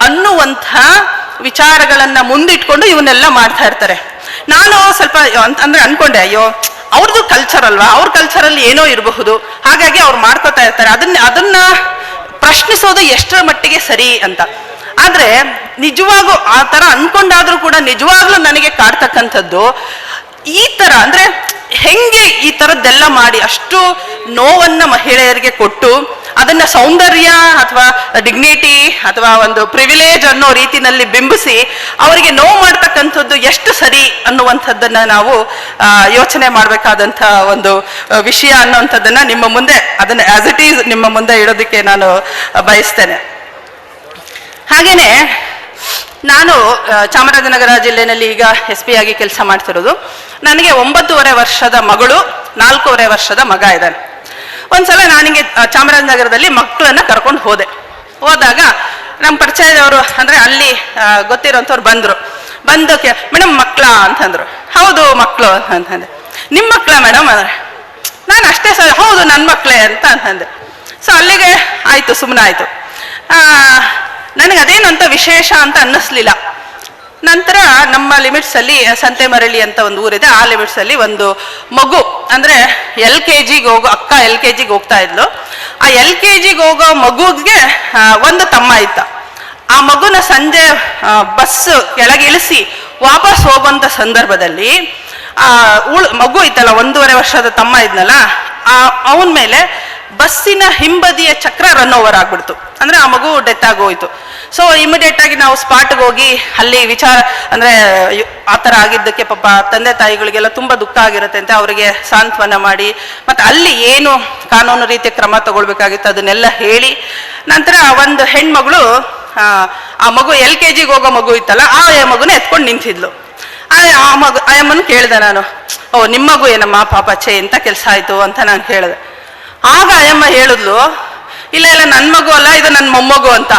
ಅನ್ನುವಂಥ ವಿಚಾರಗಳನ್ನ ಮುಂದಿಟ್ಕೊಂಡು ಇವನ್ನೆಲ್ಲ ಮಾಡ್ತಾ ಇರ್ತಾರೆ. ನಾನು ಸ್ವಲ್ಪ ಅಂದ್ರೆ ಅನ್ಕೊಂಡೆ, ಅಯ್ಯೋ ಅವ್ರದ್ದು ಕಲ್ಚರ್ ಅಲ್ವಾ? ಅವ್ರ ಕಲ್ಚರಲ್ಲಿ ಏನೋ ಇರಬಹುದು. ಹಾಗಾಗಿ ಅವ್ರು ಮಾಡ್ಕೋತಾ ಇರ್ತಾರೆ. ಅದನ್ನ ಅದನ್ನ ಪ್ರಶ್ನಿಸೋದು ಎಷ್ಟರ ಮಟ್ಟಿಗೆ ಸರಿ ಅಂತ. ಆದ್ರೆ, ನಿಜವಾಗೂ ಆ ತರ ಅನ್ಕೊಂಡಾದ್ರೂ ಕೂಡ ನಿಜವಾಗ್ಲೂ ನನಗೆ ಕಾಡ್ತಕ್ಕಂಥದ್ದು ಈ ತರ ಅಂದ್ರೆ, ಹೆಂಗೆ ಈ ತರದ್ದೆಲ್ಲ ಮಾಡಿ ಅಷ್ಟು ನೋವನ್ನ ಮಹಿಳೆಯರಿಗೆ ಕೊಟ್ಟು ಅದನ್ನ ಸೌಂದರ್ಯ ಅಥವಾ ಡಿಗ್ನಿಟಿ ಅಥವಾ ಒಂದು ಪ್ರಿವಿಲೇಜ್ ಅನ್ನೋ ರೀತಿನಲ್ಲಿ ಬಿಂಬಿಸಿ ಅವರಿಗೆ ನೋವು ಮಾಡ್ತಕ್ಕಂಥದ್ದು ಎಷ್ಟು ಸರಿ ಅನ್ನುವಂಥದ್ದನ್ನ ನಾವು ಯೋಚನೆ ಮಾಡಬೇಕಾದಂಥ ಒಂದು ವಿಷಯ ಅನ್ನುವಂಥದ್ದನ್ನ ನಿಮ್ಮ ಮುಂದೆ, ಅದನ್ನ ಆಸ್ ಇಟ್ ಈಸ್ ನಿಮ್ಮ ಮುಂದೆ ಇಡೋದಕ್ಕೆ ನಾನು ಬಯಸ್ತೇನೆ. ಹಾಗೇನೆ ನಾನು ಚಾಮರಾಜನಗರ ಜಿಲ್ಲೆಯಲ್ಲಿ ಈಗ ಎಸ್ ಪಿ ಆಗಿ ಕೆಲಸ ಮಾಡ್ತಿರೋದು. ನನಗೆ ಒಂಬತ್ತೂವರೆ ವರ್ಷದ ಮಗಳು, ನಾಲ್ಕೂವರೆ ವರ್ಷದ ಮಗ ಇದ್ದಾನೆ. ಒಂದ್ಸಲ ನಾನಿಗೆ ಚಾಮರಾಜನಗರದಲ್ಲಿ ಮಕ್ಕಳನ್ನ ಕರ್ಕೊಂಡು ಹೋದೆ. ಹೋದಾಗ ನಮ್ಮ ಪರಿಚಯದವರು ಅಂದ್ರೆ ಅಲ್ಲಿ ಗೊತ್ತಿರೋಂಥವ್ರು ಬಂದರು. ಬಂದು ಮೇಡಮ್ ಮಕ್ಕಳ ಅಂತಂದ್ರು. ಹೌದು ಮಕ್ಕಳು ಅಂತಂದೆ. ನಿಮ್ಮ ಮಕ್ಕಳ ಮೇಡಮ್ ಅಂದ್ರೆ, ನಾನು ಅಷ್ಟೇ ಸರ್, ಹೌದು ನನ್ನ ಮಕ್ಕಳೇ ಅಂತ ಅಂತಂದೆ. ಸೊ ಅಲ್ಲಿಗೆ ಆಯ್ತು ಸುಮ್ಮನೆ ಆಯ್ತು ನನಗೆ ಅದೇನಂತ ವಿಶೇಷ ಅಂತ ಅನ್ನಿಸ್ಲಿಲ್ಲ. ನಂತರ ನಮ್ಮ ಲಿಮಿಟ್ಸ್ ಅಲ್ಲಿ ಸಂತೆ ಮರಳಿ ಅಂತ ಒಂದು ಊರಿದೆ. ಆ ಲಿಮಿಟ್ಸ್ ಅಲ್ಲಿ ಒಂದು ಮಗು, ಅಂದ್ರೆ ಎಲ್ ಕೆ ಜಿಗೆ ಹೋಗೋ ಅಕ್ಕ ಎಲ್ ಕೆ ಜಿಗೆ ಹೋಗ್ತಾ ಇದ್ಲು. ಆ ಎಲ್ ಕೆ ಜಿಗೆ ಹೋಗೋ ಮಗುಗೆ ಒಂದು ತಮ್ಮ ಇದ್ದ. ಆ ಮಗುನ ಸಂಜೆ ಬಸ್ ಕೆಳಗೆ ಇಳಿಸಿ ವಾಪಸ್ ಹೋಗುವಂತ ಸಂದರ್ಭದಲ್ಲಿ, ಆ, ಉಳ್, ಮಗು ಇತ್ತಲ್ಲ, ಒಂದೂವರೆ ವರ್ಷದ ತಮ್ಮ ಇದ್ನಲ್ಲ, ಆ, ಅವನ ಮೇಲೆ ಬಸ್ಸಿನ ಹಿಂಬದಿಯ ಚಕ್ರ ರನ್ ಓವರ್ ಆಗ್ಬಿಡ್ತು. ಅಂದ್ರೆ ಆ ಮಗು ಡೆತ್ ಆಗೋಯ್ತು ಸೊ ಇಮಿಡಿಯೇಟ್ ಆಗಿ ನಾವು ಸ್ಪಾಟ್ಗೆ ಹೋಗಿ ಅಲ್ಲಿ ವಿಚಾರ ಅಂದ್ರೆ ಆ ಥರ ಆಗಿದ್ದಕ್ಕೆ ಪಾಪ ತಂದೆ ತಾಯಿಗಳಿಗೆಲ್ಲ ತುಂಬಾ ದುಃಖ ಆಗಿರುತ್ತೆ ಅಂತ ಅವರಿಗೆ ಸಾಂತ್ವನ ಮಾಡಿ ಮತ್ತೆ ಅಲ್ಲಿ ಏನು ಕಾನೂನು ರೀತಿಯ ಕ್ರಮ ತಗೊಳ್ಬೇಕಾಗಿತ್ತು ಅದನ್ನೆಲ್ಲ ಹೇಳಿ ನಂತರ ಒಂದು ಹೆಣ್ಮಗಳು ಆ, ಮಗು ಎಲ್ ಕೆ ಜಿಗೆ ಹೋಗೋ ಮಗು ಇತ್ತಲ್ಲ ಆ ಮಗುನ ಎತ್ಕೊಂಡು ನಿಂತಿದ್ಲು. ಆ ಆ ಮಗು ಆ ಅಮ್ಮನ ಕೇಳಿದೆ ನಾನು ಓ ನಿಮ್ಮ ಮಗು ಏನಮ್ಮ ಪಾಪ ಛೇ ಎಂಥ ಕೆಲಸ ಆಯ್ತು ಅಂತ ನಾನು ಕೇಳಿದೆ. ಆಗ ಅಯ್ಯಮ್ಮ ಹೇಳಿದ್ಲು ಇಲ್ಲ ಇಲ್ಲ ನನ್ನ ಮಗು ಅಲ್ಲ, ಇದು ನನ್ನ ಮೊಮ್ಮಗು ಅಂತ.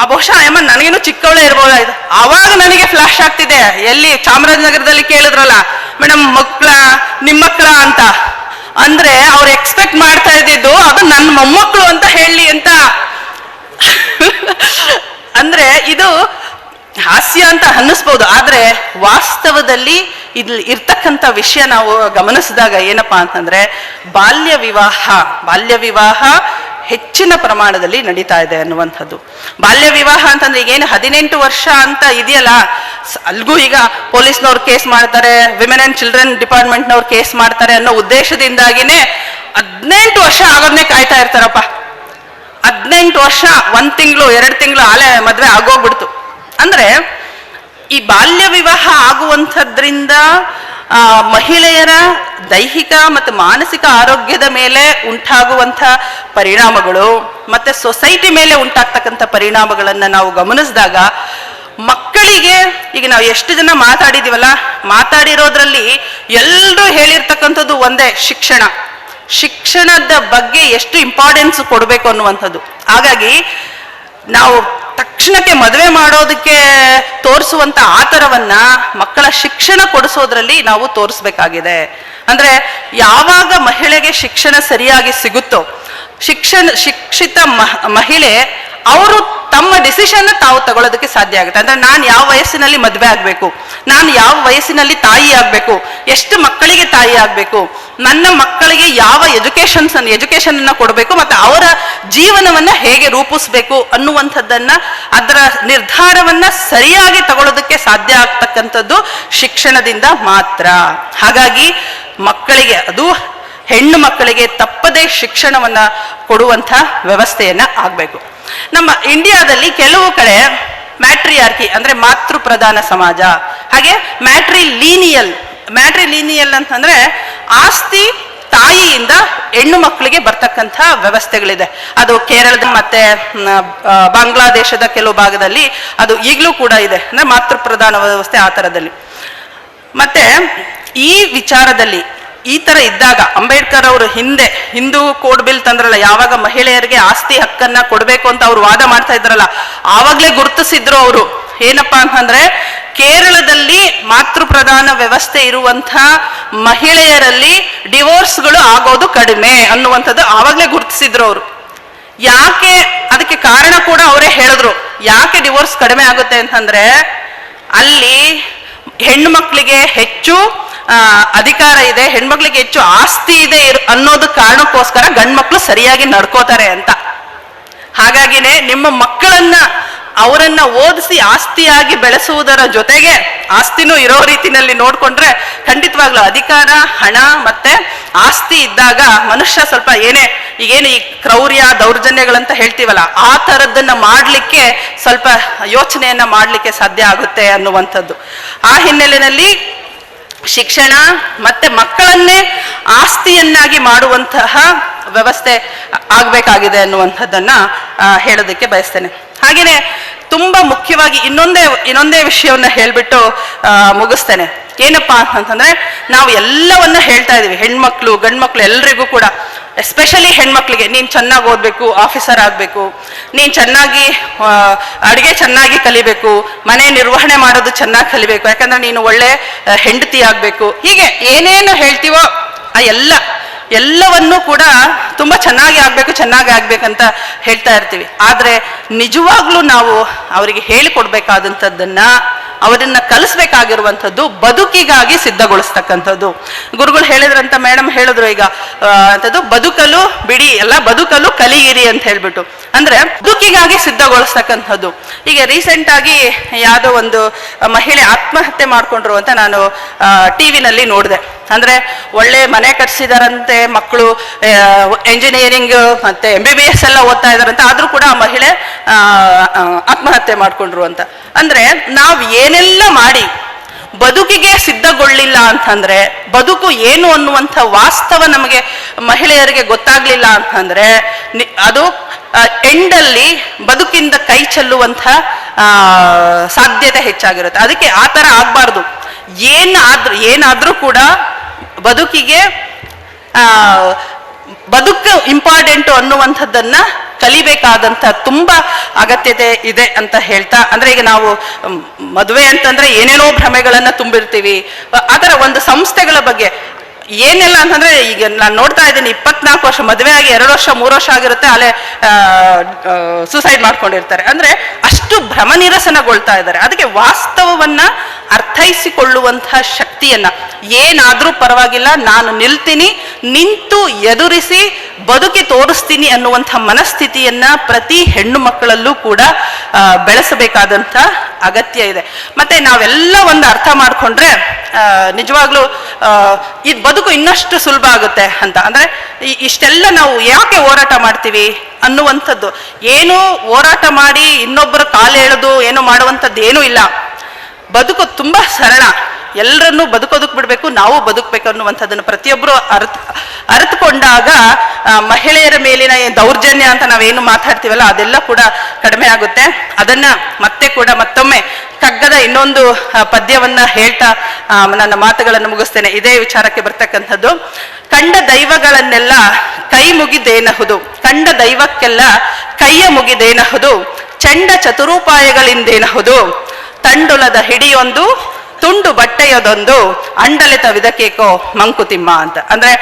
ಆ ಬಹುಶಃ ಅಮ್ಮ ನನಗೇನು ಚಿಕ್ಕವಳೇ ಇದು? ಆವಾಗ ನನಗೆ ಫ್ಲಾಶ್ ಆಗ್ತಿದೆ. ಎಲ್ಲಿ? ಚಾಮರಾಜನಗರದಲ್ಲಿ ಕೇಳಿದ್ರಲ್ಲ ಮೇಡಮ್ ಮಕ್ಕಳ ಮಕ್ಕಳ ಅಂತ. ಅಂದ್ರೆ ಅವ್ರು ಎಕ್ಸ್ಪೆಕ್ಟ್ ಮಾಡ್ತಾ ಇದ್ದಿದ್ದು, ಅದು ನನ್ನ ಮೊಮ್ಮಕ್ಕಳು ಅಂತ ಹೇಳಿ ಅಂತ. ಅಂದ್ರೆ ಇದು ಹಾಸ್ಯ ಅಂತ ಅನ್ನಿಸ್ಬೋದು. ಆದ್ರೆ ವಾಸ್ತವದಲ್ಲಿ ಇಲ್ಲಿ ಇರ್ತಕ್ಕಂಥ ವಿಷಯ ನಾವು ಗಮನಿಸಿದಾಗ ಏನಪ್ಪಾ ಅಂತಂದ್ರೆ ಬಾಲ್ಯ ವಿವಾಹ ಬಾಲ್ಯ ವಿವಾಹ ಹೆಚ್ಚಿನ ಪ್ರಮಾಣದಲ್ಲಿ ನಡೀತಾ ಇದೆ ಅನ್ನುವಂಥದ್ದು. ಬಾಲ್ಯ ವಿವಾಹ ಅಂತಂದ್ರೆ ಈಗೇನು ಹದಿನೆಂಟು ವರ್ಷ ಅಂತ ಇದೆಯಲ್ಲ ಅಲ್ಗೂ ಈಗ ಪೊಲೀಸ್ನವ್ರು ಕೇಸ್ ಮಾಡ್ತಾರೆ ವಿಮೆನ್ ಅಂಡ್ ಚಿಲ್ಡ್ರನ್ ಡಿಪಾರ್ಟ್ಮೆಂಟ್ನವ್ರು ಕೇಸ್ ಮಾಡ್ತಾರೆ ಅನ್ನೋ ಉದ್ದೇಶದಿಂದಾಗಿನೇ ಹದಿನೆಂಟು ವರ್ಷ ಆಗೋದನ್ನೇ ಕಾಯ್ತಾ ಇರ್ತಾರಪ್ಪ. ಹದಿನೆಂಟು ವರ್ಷ, ಒಂದ್ ತಿಂಗಳು, ಎರಡು ತಿಂಗಳು ಆಲೆ ಮದುವೆ ಆಗೋಗ್ಬಿಡ್ತು. ಅಂದ್ರೆ ಈ ಬಾಲ್ಯ ವಿವಾಹ ಆಗುವಂಥದ್ರಿಂದ ಮಹಿಳೆಯರ ದೈಹಿಕ ಮತ್ತು ಮಾನಸಿಕ ಆರೋಗ್ಯದ ಮೇಲೆ ಉಂಟಾಗುವಂಥ ಪರಿಣಾಮಗಳು ಮತ್ತೆ ಸೊಸೈಟಿ ಮೇಲೆ ಉಂಟಾಗ್ತಕ್ಕಂಥ ಪರಿಣಾಮಗಳನ್ನು ನಾವು ಗಮನಿಸಿದಾಗ ಮಕ್ಕಳಿಗೆ, ಈಗ ನಾವು ಎಷ್ಟು ಜನ ಮಾತಾಡಿದೀವಲ್ಲ, ಮಾತಾಡಿರೋದ್ರಲ್ಲಿ ಎಲ್ಲರೂ ಹೇಳಿರ್ತಕ್ಕಂಥದ್ದು ಒಂದೇ ಶಿಕ್ಷಣ. ಶಿಕ್ಷಣದ ಬಗ್ಗೆ ಎಷ್ಟು ಇಂಪಾರ್ಟೆನ್ಸ್ ಕೊಡಬೇಕು ಅನ್ನುವಂಥದ್ದು. ಹಾಗಾಗಿ ನಾವು ತಕ್ಷಣಕ್ಕೆ ಮದುವೆ ಮಾಡೋದಕ್ಕೆ ತೋರಿಸುವಂತ ಆತರವನ್ನ ಮಕ್ಕಳ ಶಿಕ್ಷಣ ಕೊಡಿಸೋದ್ರಲ್ಲಿ ನಾವು ತೋರಿಸ್ಬೇಕಾಗಿದೆ. ಅಂದ್ರೆ ಯಾವಾಗ ಮಹಿಳೆಗೆ ಶಿಕ್ಷಣ ಸರಿಯಾಗಿ ಸಿಗುತ್ತೋ, ಶಿಕ್ಷಣ, ಶಿಕ್ಷಿತ ಮಹ- ಮಹಿಳೆ ಅವರು ತಮ್ಮ ಡಿಸಿಷನ್ ತಾವು ತಗೊಳ್ಳೋದಕ್ಕೆ ಸಾಧ್ಯ ಆಗುತ್ತೆ. ಅಂದ್ರೆ ನಾನು ಯಾವ ವಯಸ್ಸಿನಲ್ಲಿ ಮದುವೆ ಆಗ್ಬೇಕು, ನಾನು ಯಾವ ವಯಸ್ಸಿನಲ್ಲಿ ತಾಯಿ ಆಗಬೇಕು, ಎಷ್ಟು ಮಕ್ಕಳಿಗೆ ತಾಯಿ ಆಗ್ಬೇಕು ನನ್ನ ಮಕ್ಕಳಿಗೆ ಯಾವ ಎಜುಕೇಶನ್ಸ್ ಎಜುಕೇಶನ್ ಅನ್ನ ಕೊಡಬೇಕು ಮತ್ತೆ ಅವರ ಜೀವನವನ್ನ ಹೇಗೆ ರೂಪಿಸಬೇಕು ಅನ್ನುವಂಥದ್ದನ್ನ ಅದರ ನಿರ್ಧಾರವನ್ನ ಸರಿಯಾಗಿ ತಗೊಳ್ಳೋದಕ್ಕೆ ಸಾಧ್ಯ ಆಗ್ತಕ್ಕಂಥದ್ದು ಶಿಕ್ಷಣದಿಂದ ಮಾತ್ರ. ಹಾಗಾಗಿ ಮಕ್ಕಳಿಗೆ ಅದು ಹೆಣ್ಣು ಮಕ್ಕಳಿಗೆ ತಪ್ಪದೇ ಶಿಕ್ಷಣವನ್ನ ಕೊಡುವಂಥ ವ್ಯವಸ್ಥೆಯನ್ನ ಆಗ್ಬೇಕು. ನಮ್ಮ ಇಂಡಿಯಾದಲ್ಲಿ ಕೆಲವು ಕಡೆ ಮ್ಯಾಟ್ರಿಯಾರ್ಕಿ ಅಂದ್ರೆ ಮಾತೃ ಪ್ರಧಾನ ಸಮಾಜ. ಹಾಗೆ ಮ್ಯಾಟ್ರಿ ಲೀನಿಯಲ್ ಮ್ಯಾಟ್ರಿ ಲೀನಿಯಲ್ ಅಂತಂದ್ರೆ ಆಸ್ತಿ ತಾಯಿಯಿಂದ ಹೆಣ್ಣು ಮಕ್ಕಳಿಗೆ ಬರ್ತಕ್ಕಂಥ ವ್ಯವಸ್ಥೆಗಳಿದೆ. ಅದು ಕೇರಳದ ಮತ್ತೆ ಬಾಂಗ್ಲಾದೇಶದ ಕೆಲವು ಭಾಗದಲ್ಲಿ ಅದು ಈಗಲೂ ಕೂಡ ಇದೆ. ಅಂದ್ರೆ ಮಾತೃ ಪ್ರಧಾನ ವ್ಯವಸ್ಥೆ ಆ ಥರದಲ್ಲಿ ಮತ್ತೆ ಈ ವಿಚಾರದಲ್ಲಿ ಈ ತರ ಇದ್ದಾಗ ಅಂಬೇಡ್ಕರ್ ಅವರು ಹಿಂದೆ, ಹಿಂದೂ ಕೋಡ್ ಬಿಲ್ ತಂದ್ರಲ್ಲ, ಯಾವಾಗ ಮಹಿಳೆಯರಿಗೆ ಆಸ್ತಿ ಹಕ್ಕನ್ನ ಕೊಡಬೇಕು ಅಂತ ಅವ್ರು ವಾದ ಮಾಡ್ತಾ ಇದ್ರಲ್ಲ, ಆವಾಗ್ಲೇ ಗುರುತಿಸಿದ್ರು ಅವರು. ಏನಪ್ಪಾ ಅಂತಂದ್ರೆ ಕೇರಳದಲ್ಲಿ ಮಾತೃಪ್ರಧಾನ ವ್ಯವಸ್ಥೆ ಇರುವಂತ ಮಹಿಳೆಯರಲ್ಲಿ ಡಿವೋರ್ಸ್ಗಳು ಆಗೋದು ಕಡಿಮೆ ಅನ್ನುವಂಥದ್ದು ಆವಾಗಲೇ ಗುರುತಿಸಿದ್ರು ಅವರು. ಯಾಕೆ ಅದಕ್ಕೆ ಕಾರಣ ಕೂಡ ಅವರೇ ಹೇಳಿದ್ರು. ಯಾಕೆ ಡಿವೋರ್ಸ್ ಕಡಿಮೆ ಆಗುತ್ತೆ ಅಂತಂದ್ರೆ ಅಲ್ಲಿ ಹೆಣ್ಣು ಮಕ್ಕಳಿಗೆ ಹೆಚ್ಚು ಅಧಿಕಾರ ಇದೆ ಹೆಣ್ಮಕ್ಳಿಗೆ ಹೆಚ್ಚು ಆಸ್ತಿ ಇದೆ ಅನ್ನೋದು ಕಾರಣಕ್ಕೋಸ್ಕರ ಗಂಡ್ಮಕ್ಳು ಸರಿಯಾಗಿ ನಡ್ಕೋತಾರೆ ಅಂತ. ಹಾಗಾಗಿನೇ ನಿಮ್ಮ ಮಕ್ಕಳನ್ನ ಅವರನ್ನ ಓದಿಸಿ ಆಸ್ತಿಯಾಗಿ ಬೆಳೆಸುವುದರ ಜೊತೆಗೆ ಆಸ್ತಿನೂ ಇರೋ ರೀತಿನಲ್ಲಿ ನೋಡ್ಕೊಂಡ್ರೆ ಖಂಡಿತವಾಗ್ಲೂ ಅಧಿಕಾರ, ಹಣ ಮತ್ತೆ ಆಸ್ತಿ ಇದ್ದಾಗ ಮನುಷ್ಯ ಸ್ವಲ್ಪ ಏನೇ ಈಗೇನು ಈ ಕ್ರೌರ್ಯ, ದೌರ್ಜನ್ಯಗಳಂತ ಹೇಳ್ತೀವಲ್ಲ, ಆ ಥರದ್ದನ್ನ ಮಾಡಲಿಕ್ಕೆ ಸ್ವಲ್ಪ ಯೋಚನೆಯನ್ನ ಮಾಡಲಿಕ್ಕೆ ಸಾಧ್ಯ ಆಗುತ್ತೆ ಅನ್ನುವಂಥದ್ದು. ಆ ಹಿನ್ನೆಲೆಯಲ್ಲಿ ಶಿಕ್ಷಣ ಮತ್ತೆ ಮಕ್ಕಳನ್ನೇ ಆಸ್ತಿಯನ್ನಾಗಿ ಮಾಡುವಂತಹ ವ್ಯವಸ್ಥೆ ಆಗಬೇಕಾಗಿದೆ ಅನ್ನುವಂಥದ್ದನ್ನ ಹೇಳೋದಕ್ಕೆ ಬಯಸ್ತೇನೆ. ಹಾಗೇನೆ ತುಂಬಾ ಮುಖ್ಯವಾಗಿ ಇನ್ನೊಂದೇ ಇನ್ನೊಂದೇ ವಿಷಯವನ್ನ ಹೇಳ್ಬಿಟ್ಟು ಮುಗಿಸ್ತೇನೆ. ಏನಪ್ಪಾ ಅಂತಂದ್ರೆ, ನಾವು ಎಲ್ಲವನ್ನ ಹೇಳ್ತಾ ಇದೀವಿ ಹೆಣ್ಮಕ್ಳು, ಗಂಡ್ಮಕ್ಳು ಎಲ್ರಿಗೂ ಕೂಡ. ಎಸ್ಪೆಷಲಿ ಹೆಣ್ಮಕ್ಳಿಗೆ, ನೀನು ಚೆನ್ನಾಗಿ ಓದ್ಬೇಕು ಆಫೀಸರ್ ಆಗ್ಬೇಕು. ನೀನ್ ಚೆನ್ನಾಗಿ ಅಡುಗೆ ಚೆನ್ನಾಗಿ ಕಲಿಬೇಕು. ಮನೆ ನಿರ್ವಹಣೆ ಮಾಡೋದು ಚೆನ್ನಾಗಿ ಕಲಿಬೇಕು. ಯಾಕಂದ್ರೆ ನೀನು ಒಳ್ಳೆ ಹೆಂಡತಿ ಆಗಬೇಕು. ಹೀಗೆ ಏನೇನು ಹೇಳ್ತೀವೋ, ಆ ಎಲ್ಲ ಎಲ್ಲವನ್ನೂ ಕೂಡ ತುಂಬ ಚೆನ್ನಾಗಿ ಆಗಬೇಕು, ಚೆನ್ನಾಗಿ ಆಗ್ಬೇಕಂತ ಹೇಳ್ತಾ ಇರ್ತೀವಿ. ಆದ್ರೆ ನಿಜವಾಗ್ಲೂ ನಾವು ಅವರಿಗೆ ಹೇಳಿಕೊಡ್ಬೇಕಾದಂಥದ್ದನ್ನ, ಅವರನ್ನು ಕಲಿಸ್ಬೇಕಾಗಿರುವಂಥದ್ದು ಬದುಕಿಗಾಗಿ ಸಿದ್ಧಗೊಳಿಸ್ತಕ್ಕಂಥದ್ದು. ಗುರುಗಳು ಹೇಳಿದ್ರಂತ, ಮೇಡಮ್ ಹೇಳಿದ್ರು ಈಗ ಅಂಥದ್ದು ಬದುಕಲು ಬಿಡಿ, ಎಲ್ಲ ಬದುಕಲು ಕಲಿಯಿರಿ ಅಂತ ಹೇಳ್ಬಿಟ್ಟು. ಅಂದ್ರೆ ಬದುಕಿಗಾಗಿ ಸಿದ್ಧಗೊಳಿಸ್ತಕ್ಕಂಥದ್ದು. ಈಗ ರೀಸೆಂಟ್ ಆಗಿ ಯಾವುದೋ ಒಂದು ಮಹಿಳೆ ಆತ್ಮಹತ್ಯೆ ಮಾಡ್ಕೊಂಡ್ರು ಅಂತ ನಾನು ಟಿವಿನಲ್ಲಿ ನೋಡಿದೆ. ಅಂದ್ರೆ ಒಳ್ಳೆ ಮನೆ ಕಟ್ಸಿದಾರಂತೆ ಮಕ್ಕಳು ಎಂಜಿನಿಯರಿಂಗ್ ಮತ್ತೆ ಎಂ ಬಿ ಬಿ ಎಸ್ ಎಲ್ಲ ಓದ್ತಾ ಇದಾರಂತೆ, ಆದ್ರೂ ಕೂಡ ಆ ಮಹಿಳೆ ಆತ್ಮಹತ್ಯೆ ಮಾಡಿಕೊಂಡ್ರು ಅಂತ. ಅಂದ್ರೆ ನಾವು ಏನೆಲ್ಲ ಮಾಡಿ ಬದುಕಿಗೆ ಸಿದ್ಧಗೊಳ್ಳಿಲ್ಲ ಅಂತಂದ್ರೆ, ಬದುಕು ಏನು ಅನ್ನುವಂಥ ವಾಸ್ತವ ನಮಗೆ ಮಹಿಳೆಯರಿಗೆ ಗೊತ್ತಾಗ್ಲಿಲ್ಲ ಅಂತಂದ್ರೆ ಅದು ಎಂಡಲ್ಲಿ ಬದುಕಿಂದ ಕೈ ಚೆಲ್ಲುವಂಥ ಸಾಧ್ಯತೆ ಹೆಚ್ಚಾಗಿರುತ್ತೆ. ಅದಕ್ಕೆ ಆ ಥರ ಆಗ್ಬಾರ್ದು. ಏನಾದ್ರೂ ಏನಾದ್ರೂ ಕೂಡ ಬದುಕಿಗೆ ಬದುಕು ಇಂಪಾರ್ಟೆಂಟು ಅನ್ನುವಂಥದ್ದನ್ನ ಕಲಿಬೇಕಾದಂಥ ತುಂಬಾ ಅಗತ್ಯತೆ ಇದೆ ಅಂತ ಹೇಳ್ತಾ, ಅಂದ್ರೆ ಈಗ ನಾವು ಮದುವೆ ಅಂತಂದ್ರೆ ಏನೇನೋ ಭ್ರಮೆಗಳನ್ನು ತುಂಬಿರ್ತೀವಿ. ಅದರ ಒಂದು ಸಂಸ್ಥೆಗಳ ಬಗ್ಗೆ, ಏನೆಲ್ಲ ಅಂತಂದ್ರೆ ಈಗ ನಾನು ನೋಡ್ತಾ ಇದ್ದೀನಿ, ಇಪ್ಪತ್ನಾಲ್ಕು ವರ್ಷ, ಮದುವೆ ಆಗಿ ಎರಡು ವರ್ಷ, ಮೂರು ವರ್ಷ ಆಗಿರುತ್ತೆ, ಅಲ್ಲೇ ಸೂಸೈಡ್ ಮಾಡ್ಕೊಂಡಿರ್ತಾರೆ. ಅಂದ್ರೆ ಅಷ್ಟು ಭ್ರಮ ನಿರಸನಗೊಳ್ತಾ ಇದ್ದಾರೆ. ಅದಕ್ಕೆ ವಾಸ್ತವವನ್ನ ಅರ್ಥೈಸಿಕೊಳ್ಳುವಂತಹ ಶಕ್ತಿಯನ್ನ. ಏನಾದರೂ ಪರವಾಗಿಲ್ಲ, ನಾನು ನಿಲ್ತೀನಿ, ನಿಂತು ಎದುರಿಸಿ, ಬದುಕಿ ತೋರಿಸ್ತೀನಿ ಅನ್ನುವಂಥ ಮನಸ್ಥಿತಿಯನ್ನ ಪ್ರತಿ ಹೆಣ್ಣು ಮಕ್ಕಳಲ್ಲೂ ಕೂಡ ಬೆಳೆಸಬೇಕಾದಂಥ ಅಗತ್ಯ ಇದೆ. ಮತ್ತೆ ನಾವೆಲ್ಲ ಒಂದು ಅರ್ಥ ಮಾಡ್ಕೊಂಡ್ರೆ ನಿಜವಾಗ್ಲೂ ಈ ಬದುಕು ಇನ್ನಷ್ಟು ಸುಲಭ ಆಗುತ್ತೆ ಅಂತ. ಅಂದ್ರೆ ಇಷ್ಟೆಲ್ಲ ನಾವು ಯಾಕೆ ಹೋರಾಟ ಮಾಡ್ತೀವಿ ಅನ್ನುವಂಥದ್ದು. ಏನು ಹೋರಾಟ ಮಾಡಿ ಇನ್ನೊಬ್ಬರ ಕಾಲು ಎಳೆದು ಏನು ಮಾಡುವಂಥದ್ದು ಏನೂ ಇಲ್ಲ. ಬದುಕು ತುಂಬಾ ಸರಳ. ಎಲ್ಲರನ್ನೂ ಬದುಕೋದಕ್ಕೆ ಬಿಡಬೇಕು, ನಾವು ಬದುಕಬೇಕು ಅನ್ನುವಂಥದ್ದನ್ನು ಪ್ರತಿಯೊಬ್ಬರು ಅರ್ಥ ಅರ್ಥಕೊಂಡಾಗ ಮಹಿಳೆಯರ ಮೇಲಿನ ದೌರ್ಜನ್ಯ ಅಂತ ನಾವೇನು ಮಾತಾಡ್ತೀವಲ್ಲ, ಅದೆಲ್ಲ ಕೂಡ ಕಡಿಮೆ ಆಗುತ್ತೆ. ಅದನ್ನ ಮತ್ತೆ ಕೂಡ ಮತ್ತೊಮ್ಮೆ ಕಗ್ಗದ ಇನ್ನೊಂದು ಪದ್ಯವನ್ನ ಹೇಳ್ತಾ ನನ್ನ ಮಾತುಗಳನ್ನು ಮುಗಿಸ್ತೇನೆ. ಇದೇ ವಿಚಾರಕ್ಕೆ ಬರ್ತಕ್ಕಂಥದ್ದು. ಕಂಡ ದೈವಗಳನ್ನೆಲ್ಲ ಕೈ ಮುಗಿದೇನಹುದು? ಕಂಡ ದೈವಕ್ಕೆಲ್ಲ ಕೈಯ ಮುಗಿದೇನಹುದು? ಚಂಡ ಚತುರೂಪಾಯಗಳಿಂದೇನಹುದು? ತಂಡುಲದ ಹಿಡಿಯೊಂದು, ತುಂಡು ಬಟ್ಟೆಯದೊಂದು, ಅಂಡಲಿತ ವಿದಕೇಕೋ ಮಂಕುತಿಮ್ಮ ಅಂತ. ಅಂದ್ರೆ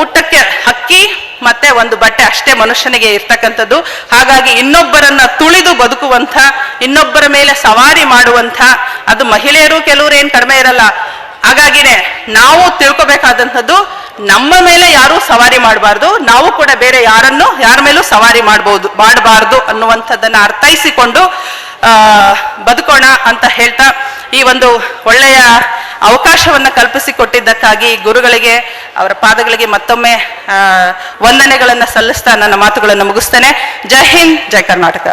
ಊಟಕ್ಕೆ ಹಕ್ಕಿ ಮತ್ತೆ ಒಂದು ಬಟ್ಟೆ ಅಷ್ಟೇ ಮನುಷ್ಯನಿಗೆ ಇರ್ತಕ್ಕಂಥದ್ದು. ಹಾಗಾಗಿ ಇನ್ನೊಬ್ಬರನ್ನ ತುಳಿದು ಬದುಕುವಂಥ, ಇನ್ನೊಬ್ಬರ ಮೇಲೆ ಸವಾರಿ ಮಾಡುವಂಥ, ಅದು ಮಹಿಳೆಯರು ಕೆಲವರು ಏನು ಕಡಿಮೆ ಇರಲ್ಲ. ಹಾಗಾಗಿನೇ ನಾವು ತಿಳ್ಕೊಬೇಕಾದಂಥದ್ದು, ನಮ್ಮ ಮೇಲೆ ಯಾರೂ ಸವಾರಿ ಮಾಡಬಾರ್ದು, ನಾವು ಕೂಡ ಬೇರೆ ಯಾರನ್ನು, ಯಾರ ಮೇಲೂ ಸವಾರಿ ಮಾಡಬಹುದು ಮಾಡಬಾರ್ದು ಅನ್ನುವಂಥದ್ದನ್ನ ಅರ್ಥೈಸಿಕೊಂಡು ಬದುಕೋಣ ಅಂತ ಹೇಳ್ತಾ ಈ ಒಂದು ಒಳ್ಳೆಯ ಅವಕಾಶವನ್ನ ಕಲ್ಪಿಸಿಕೊಟ್ಟಿದ್ದಕ್ಕಾಗಿ ಗುರುಗಳಿಗೆ, ಅವರ ಪಾದಗಳಿಗೆ ಮತ್ತೊಮ್ಮೆ ವಂದನೆಗಳನ್ನು ಸಲ್ಲಿಸ್ತಾ ನನ್ನ ಮಾತುಗಳನ್ನು ಮುಗಿಸ್ತೇನೆ. ಜೈ ಹಿಂದ್, ಜೈ ಕರ್ನಾಟಕ.